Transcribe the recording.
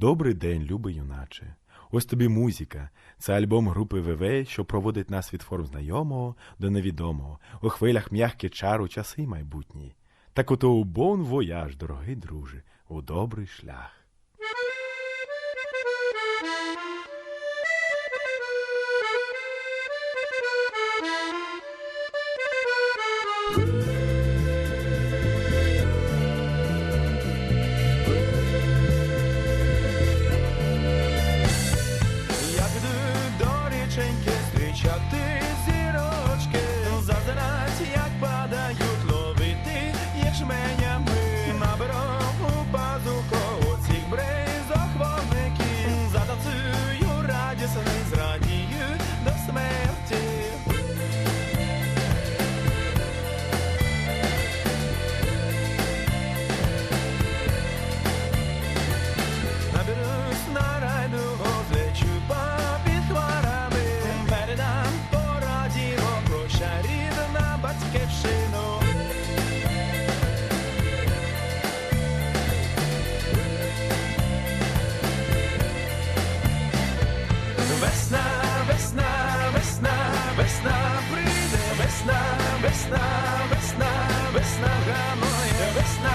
Добрий день, любий юначе. Ось тобі музика. Це альбом групи ВВ, що проводить нас від форм знайомого до невідомого, у хвилях м'ягкі чару часи майбутні. Так ото у бон вояж, дорогий друже, у добрий шлях. Зустрічати зірочки, зазирать, як падають, ловити ячменями. Наберу у пазуху оцих бризок вогників, затанцюю радісний, зрадію до смерті. Наберусь на райду, злечу весна, прийде, весна, весна, весна, весна прийде, весна,